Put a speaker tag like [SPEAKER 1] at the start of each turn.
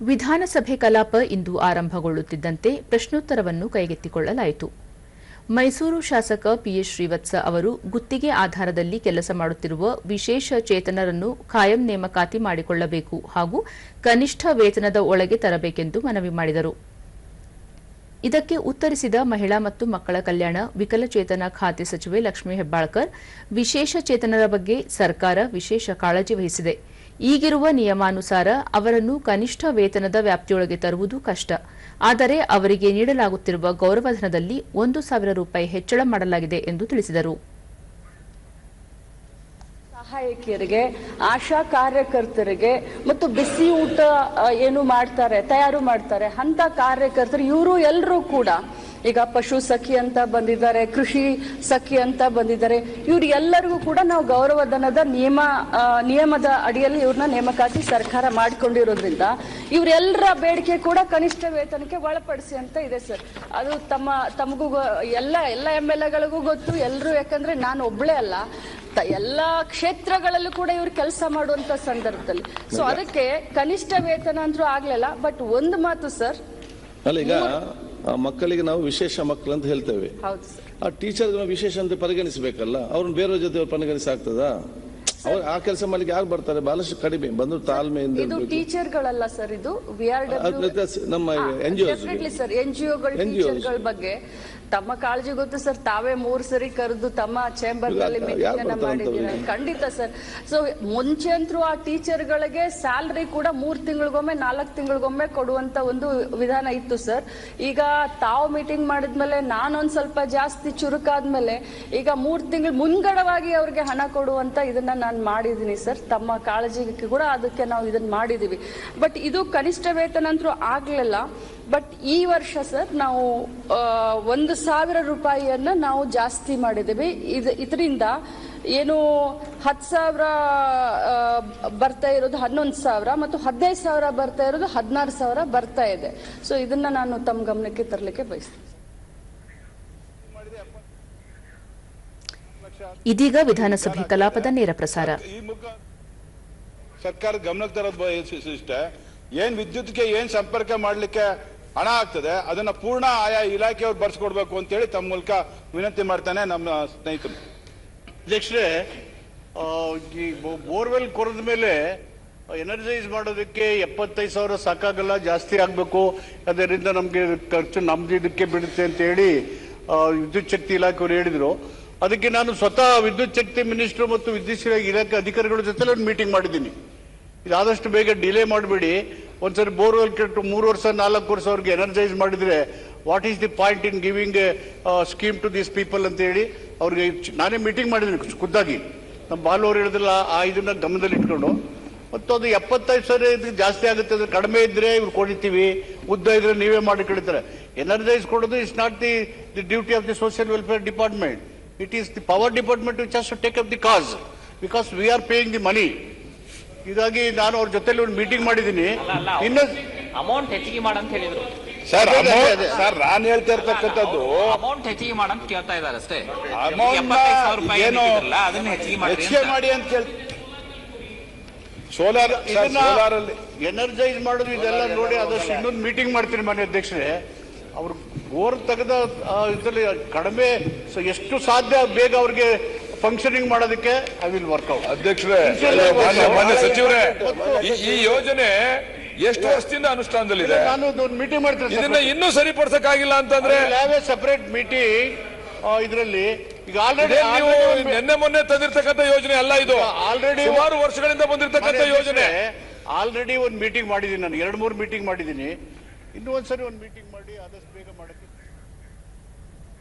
[SPEAKER 1] ವಿಧಾನಸಭೆ ಕಲಾಪ ಇಂದು ಆರಂಭಗೊಳ್ಳುತ್ತಿದ್ದಂತೆ ಪ್ರಶ್ನೋತ್ತರವನ್ನು ಕೈಗೆತ್ತಿಕೊಳ್ಳಲಾಯಿತು. ಮೈಸೂರು ಶಾಸಕ ಪಿಎಸ್ ಶ್ರೀವತ್ಸ ಅವರು ಗುತ್ತಿಗೆ ಆಧಾರದಲ್ಲಿ ಕೆಲಸ ಮಾಡುತ್ತಿರುವ ವಿಶೇಷ ಚೇತನರನ್ನು ಖಾಯಂ ನೇಮಕಾತಿ ಮಾಡಿಕೊಳ್ಳಬೇಕು ಹಾಗೂ ಕನಿಷ್ಠ ವೇತನದ ಒಳಗೆ ತರಬೇಕೆಂದು ಮನವಿ ಮಾಡಿದರು. ಇದಕ್ಕೆ ಉತ್ತರಿಸಿದ ಮಹಿಳಾ ಮತ್ತು ಮಕ್ಕಳ ಕಲ್ಯಾಣ, ವಿಕಲಚೇತನ ಖಾತೆ ಸಚಿವೆ ಲಕ್ಷ್ಮೀ ಹೆಬ್ಬಾಳ್ಕರ್, ವಿಶೇಷ ಚೇತನರ ಬಗ್ಗೆ ಸರ್ಕಾರ ವಿಶೇಷ ಕಾಳಜಿ ವಹಿಸಿದೆ. ಈಗಿರುವ ನಿಯಮಾನುಸಾರ ಅವರನ್ನು ಕನಿಷ್ಠ ವೇತನದ ವ್ಯಾಪ್ತಿಯೊಳಗೆ ತರುವುದು ಕಷ್ಟ. ಆದರೆ ಅವರಿಗೆ ನೀಡಲಾಗುತ್ತಿರುವ ಗೌರವಧನದಲ್ಲಿ ಒಂದು ಸಾವಿರ ರೂಪಾಯಿ ಹೆಚ್ಚಳ ಮಾಡಲಾಗಿದೆ ಎಂದು ತಿಳಿಸಿದರು.
[SPEAKER 2] ಸಹಾಯಕಿಯರಿಗೆ, ಆಶಾ ಕಾರ್ಯಕರ್ತರಿಗೆ ಮತ್ತು ಬಿಸಿ ಊಟ ಏನು ಮಾಡ್ತಾರೆ, ತಯಾರು ಮಾಡ್ತಾರೆ ಅಂತ ಕಾರ್ಯಕರ್ತರು ಇವರು ಎಲ್ಲರೂ ಕೂಡ ಈಗ ಪಶು ಸಖಿ ಅಂತ ಬಂದಿದ್ದಾರೆ ಕೃಷಿ ಸಖಿ ಅಂತ ಬಂದಿದ್ದಾರೆ. ಇವ್ರು ಎಲ್ಲರಿಗೂ ಕೂಡ ನಾವು ಗೌರವಧನದ ನಿಯಮ ನಿಯಮದ ಅಡಿಯಲ್ಲಿ ಇವ್ರನ್ನ ನೇಮಕಾತಿ ಸರ್ಕಾರ ಮಾಡಿಕೊಂಡಿರೋದ್ರಿಂದ ಇವರೆಲ್ಲರ ಬೇಡಿಕೆ ಕೂಡ ಕನಿಷ್ಠ ವೇತನಕ್ಕೆ ಒಳಪಡಿಸಿ ಅಂತ ಇದೆ ಸರ್. ಅದು ತಮ್ಮ ತಮಗೂ ಎಲ್ಲ ಎಲ್ಲ ಎಂ ಎಲ್ ಎಗಳಿಗೂ ಗೊತ್ತು ಎಲ್ಲರೂ ಯಾಕಂದ್ರೆ ನಾನು ಒಬ್ಳೇ ಅಲ್ಲ. ಎಲ್ಲ ಕ್ಷೇತ್ರಗಳಲ್ಲೂ ಕೂಡ ಇವ್ರು ಕೆಲಸ ಮಾಡುವಂತ ಸಂದರ್ಭದಲ್ಲಿ. ಸೊ ಅದಕ್ಕೆ ಕನಿಷ್ಠ ವೇತನ ಅಂತೂ ಆಗ್ಲಿಲ್ಲ ಬಟ್ ಒಂದು ಮಾತು ಸರ್.
[SPEAKER 3] ಅಲ್ಲ ಈಗ ಮಕ್ಕಳಿಗೆ ನಾವು ವಿಶೇಷ ಮಕ್ಕಳು ಅಂತ ಹೇಳ್ತೇವೆ. ಆ ಟೀಚರ್ ವಿಶೇಷ ಅಂತ ಪರಿಗಣಿಸಬೇಕಲ್ಲ? ಅವ್ರನ್ನ ಬೇರೆಯವ್ರ ಜೊತೆ ಪರಿಗಣಿಸ ಆಗ್ತದಾ? ಅವ್ರು ಆ ಕೆಲಸ ಮಾಡ್ಲಿಕ್ಕೆ ಯಾರು ಬರ್ತಾರೆ? ಬಹಳಷ್ಟು ಕಡಿಮೆ ಬಂದು ತಾಳ್ಮೆಯಿಂದ.
[SPEAKER 2] ಟೀಚರ್ಗಳಲ್ಲ ಸರ್ ಇದು?
[SPEAKER 3] ನಮ್ಮ ಎನ್ ಜಿ
[SPEAKER 2] ಎನ್ ಜಿ ಬಗ್ಗೆ. ತಮ್ಮ ಕಾಳಜಿ ಗೊತ್ತು ಸರ್ ತಾವೇ ಮೂರ್ ಸರಿ ಕರೆದು ತಮ್ಮ
[SPEAKER 3] ಚೇಂಬರ್ನಲ್ಲಿ
[SPEAKER 2] ಮೀಟಿಂಗ್ ಅನ್ನ ಮಾಡಿದ್ದೀರಾ? ಖಂಡಿತ ಸರ್. ಸೊ ಮುಂಚೆ ಅಂತೂ ಆ ಟೀಚರ್ಗಳಿಗೆ ಸ್ಯಾಲ್ರಿ ಕೂಡ ಮೂರ್ ತಿಂಗಳಿಗೊಮ್ಮೆ ನಾಲ್ಕು ತಿಂಗಳಿಗೊಮ್ಮೆ ಕೊಡುವಂತ ಒಂದು ವಿಧಾನ ಇತ್ತು ಸರ್. ಈಗ ತಾವು ಮೀಟಿಂಗ್ ಮಾಡಿದ್ಮೇಲೆ ನಾನೊಂದ್ ಸ್ವಲ್ಪ ಜಾಸ್ತಿ ಚುರುಕಾದ್ಮೇಲೆ ಈಗ ಮೂರ್ ತಿಂಗಳು ಮುಂಗಡವಾಗಿ ಅವ್ರಿಗೆ ಹಣ ಕೊಡುವಂತ ಇದನ್ನ ನಾನು ಮಾಡಿದೀನಿ ಸರ್. ತಮ್ಮ ಕಾಳಜಿಗೆ ಕೂಡ ಅದಕ್ಕೆ ನಾವು ಇದನ್ನ ಮಾಡಿದೀವಿ. ಬಟ್ ಇದು ಕನಿಷ್ಠ ವೇತನ ಅಂತೂ ಆಗ್ಲಿಲ್ಲ. ಬಟ್ ಈ ವರ್ಷ ಸರ್ ನಾವು ಒಂದು ಸಾವಿರ ರೂಪಾಯಿಯನ್ನ ನಾವು ಜಾಸ್ತಿ ಮಾಡಿದ್ದೇವೆ ಇದು ಇದರಿಂದ ಏನು ಹತ್ತು ಸಾವಿರ ಬರ್ತಾ ಇರೋದು ಹನ್ನೊಂದು ಸಾವಿರ ಮತ್ತು ಹದಿನೈದು ಸಾವಿರ ಬರ್ತಾ ಇರೋದು ಹದಿನಾರು ಸಾವಿರ ಬರ್ತಾ ಇದೆ ಸೊ ಇದನ್ನ ನಾನು ತಮ್ಮ ಗಮನಕ್ಕೆ ತರಲಿಕ್ಕೆ ಬಯಸ್ತೀನಿ
[SPEAKER 1] ಇದೀಗ ವಿಧಾನಸಭೆ ಕಲಾಪದ ನೇರ ಪ್ರಸಾರ
[SPEAKER 4] ಈ ಮುಖ ಸರ್ಕಾರ ಗಮನಕ್ಕೆ ತರೋದು ಇಷ್ಟ ಏನ್ ವಿದ್ಯುತ್ಗೆ ಏನ್ ಸಂಪರ್ಕ ಮಾಡ್ಲಿಕ್ಕೆ ಹಣ ಆಗ್ತದೆ, ಅದನ್ನ ಪೂರ್ಣ ಆಯಾ ಇಲಾಖೆಯವ್ರು ಬರ್ಸ್ಕೊಡ್ಬೇಕು ಅಂತೇಳಿ ತಮ್ಮ ಮೂಲಕ ವಿನಂತಿ ಮಾಡ್ತಾನೆ ನಮ್ಮ ಸ್ನೇಹಿತರು.
[SPEAKER 5] ಅಧ್ಯಕ್ಷರೇ ಈ ಬೋರ್ವೆಲ್ ಕೊರೆದ ಮೇಲೆ ಎನರ್ಜೈಸ್ ಮಾಡೋದಕ್ಕೆ ಎಪ್ಪತ್ತೈದು ಸಾವಿರ ಸಾಕಾಗಲ್ಲ, ಜಾಸ್ತಿ ಆಗಬೇಕು. ಅದರಿಂದ ನಮಗೆ ಖರ್ಚು ನಮ್ದು ಇದಕ್ಕೆ ಬಿಡುತ್ತೆ ಅಂತ ಹೇಳಿ ವಿದ್ಯುತ್ ಶಕ್ತಿ ಇಲಾಖೆಯವರು ಹೇಳಿದ್ರು. ಅದಕ್ಕೆ ನಾನು ಸ್ವತಃ ವಿದ್ಯುತ್ ಶಕ್ತಿ ಮಿನಿಸ್ಟರ್ ಮತ್ತು ವಿದ್ಯುತ್ ಇಲಾಖೆ ಅಧಿಕಾರಿಗಳ ಜೊತೆ ಒಂದು ಮೀಟಿಂಗ್ ಮಾಡಿದ್ದೀನಿ. ಇದಾದಷ್ಟು ಬೇಗ ಡಿಲೇ ಮಾಡಬೇಡಿ. ಒಂದ್ಸರಿ ಬೋರ್ವೆಲ್ ಕೆಟ್ಟು ಮೂರು ವರ್ಷ, ನಾಲ್ಕು ವರ್ಷ ಅವ್ರಿಗೆ ಎನರ್ಜೈಸ್ ಮಾಡಿದ್ರೆ what is the point in giving scheme to this people ಅಂತ ಹೇಳಿ ಅವ್ರಿಗೆ ನಾನೇ ಮೀಟಿಂಗ್ ಮಾಡಿದ್ದೀನಿ ಖುದ್ದಾಗಿ. ನಮ್ಮ ಬಾಲು ಅವ್ರು ಹೇಳಿದ್ರಲ್ಲ, ಆ ಇದನ್ನ ಗಮನದಲ್ಲಿ ಇಟ್ಕೊಂಡು, ಮತ್ತು ಅದು ಎಪ್ಪತ್ತೈದು ಸಾವಿರ ಇದು ಜಾಸ್ತಿ ಆಗುತ್ತೆ, ಅಂದ್ರೆ ಕಡಿಮೆ ಇದ್ರೆ ಇವ್ರು ಕೊಡಿತೀವಿ, ಉದ್ದ ಇದ್ರೆ ನೀವೇ ಮಾಡಿ ಕಳಿತಾರೆ. ಎನರ್ಜೈಸ್ ಕೊಡೋದು is not the the duty of the social welfare department it is the power department which has to take up the cause because we are paying the money ಹೀಗಾಗಿ ನಾನು ಅವ್ರ ಜೊತೆಲಿ ಒಂದು ಮೀಟಿಂಗ್ ಮಾಡಿದ್ದೀನಿ. ಇನ್ನು
[SPEAKER 6] ಅಮೌಂಟ್ ಹೆಚ್ಚಿಗೆ ಮಾಡಂತ ಹೇಳಿದ್ರು.
[SPEAKER 4] ಸರ್. ಸರ್ ನಾನು ಹೇಳ್ತಾ ಇರ್ತಕ್ಕಂಥದ್ದು
[SPEAKER 6] ಅಮೌಂಟ್ ಹೆಚ್ಚಿಗೆ ಮಾಡಂತ ಕೇಳ್ತಾ ಇದ್ದಾರೆ ಅಷ್ಟೇ. ರೂಪಾಯಿ
[SPEAKER 4] ಏನು
[SPEAKER 6] ಅದನ್ನ ಹೆಚ್ಚಿಗೆ ಮಾಡಿ
[SPEAKER 4] ಹೆಚ್ಚಿಗೆ ಮಾಡಿ ಅಂತ ಹೇಳಿ ಸೋಲಾರ್
[SPEAKER 5] ಇದನ್ನ
[SPEAKER 4] ಸೋಲಾರ್ ಅಲ್ಲಿ
[SPEAKER 5] ಎನರ್ಜೈಸ್ ಮಾಡೋದು ಇದೆಲ್ಲ ನೋಡಿ ಆದಷ್ಟು ಇನ್ನೊಂದು ಮೀಟಿಂಗ್ ಮಾಡ್ತೀನಿ ಮನೆ ಅಧ್ಯಕ್ಷರೇ. ಅವ್ರು ಬೋರ್ ತೆಗೆದ ಇದರಲ್ಲಿ ಕಡಿಮೆ ಎಷ್ಟು ಸಾಧ್ಯ ಬೇಗ ಅವ್ರಿಗೆ ಫಂಕ್ಷನಿಂಗ್ ಮಾಡೋದಕ್ಕೆ ಐ ವಿಲ್ ವರ್ಕ್ಔಟ್
[SPEAKER 7] ಅಧ್ಯಕ್ಷರೇ ಮಾನ್ಯ ಸಚಿವರೇ ಈ- ಯೋಜನೆ ಎಷ್ಟು ವರ್ಷದಿಂದ ಅನುಷ್ಠಾನದಲ್ಲಿದೆ?
[SPEAKER 5] ನಾನು ಮೀಟಿಂಗ್ ಮಾಡ್ತೀನಿ
[SPEAKER 7] ಇದನ್ನ ಇನ್ನೂ ಸರಿಪಡಿಸಕ್ಕಾಗಿಲ್ಲ ಅಂತಂದ್ರೆ?
[SPEAKER 5] ಸೆಪರೇಟ್ ಮೀಟಿಂಗ್ ಇದರಲ್ಲಿ ಈಗ ಆಲ್ರೆಡಿ
[SPEAKER 7] ನೀವು ನಿನ್ನೆ ಮೊನ್ನೆ ತಂದಿರ್ತಕ್ಕಂಥ ಯೋಜನೆ ಅಲ್ಲ ಇದು.
[SPEAKER 5] ಆಲ್ರೆಡಿ
[SPEAKER 7] ಸುಮಾರು ವರ್ಷಗಳಿಂದ ಬಂದಿರತಕ್ಕಂಥ ಯೋಜನೆ.
[SPEAKER 5] ಆಲ್ರೆಡಿ ಒಂದು ಮೀಟಿಂಗ್ ಮಾಡಿದ್ದೀನಿ ನಾನು. ಎರಡು ಮೂರು ಮೀಟಿಂಗ್ ಮಾಡಿದ್ದೀನಿ. ಇನ್ನೂ ಒಂದ್ಸರಿ ಒಂದು ಮೀಟಿಂಗ್ ಮಾಡಿ ಆದಷ್ಟು ಬೇಗ ಮಾಡಕ್ಕೆ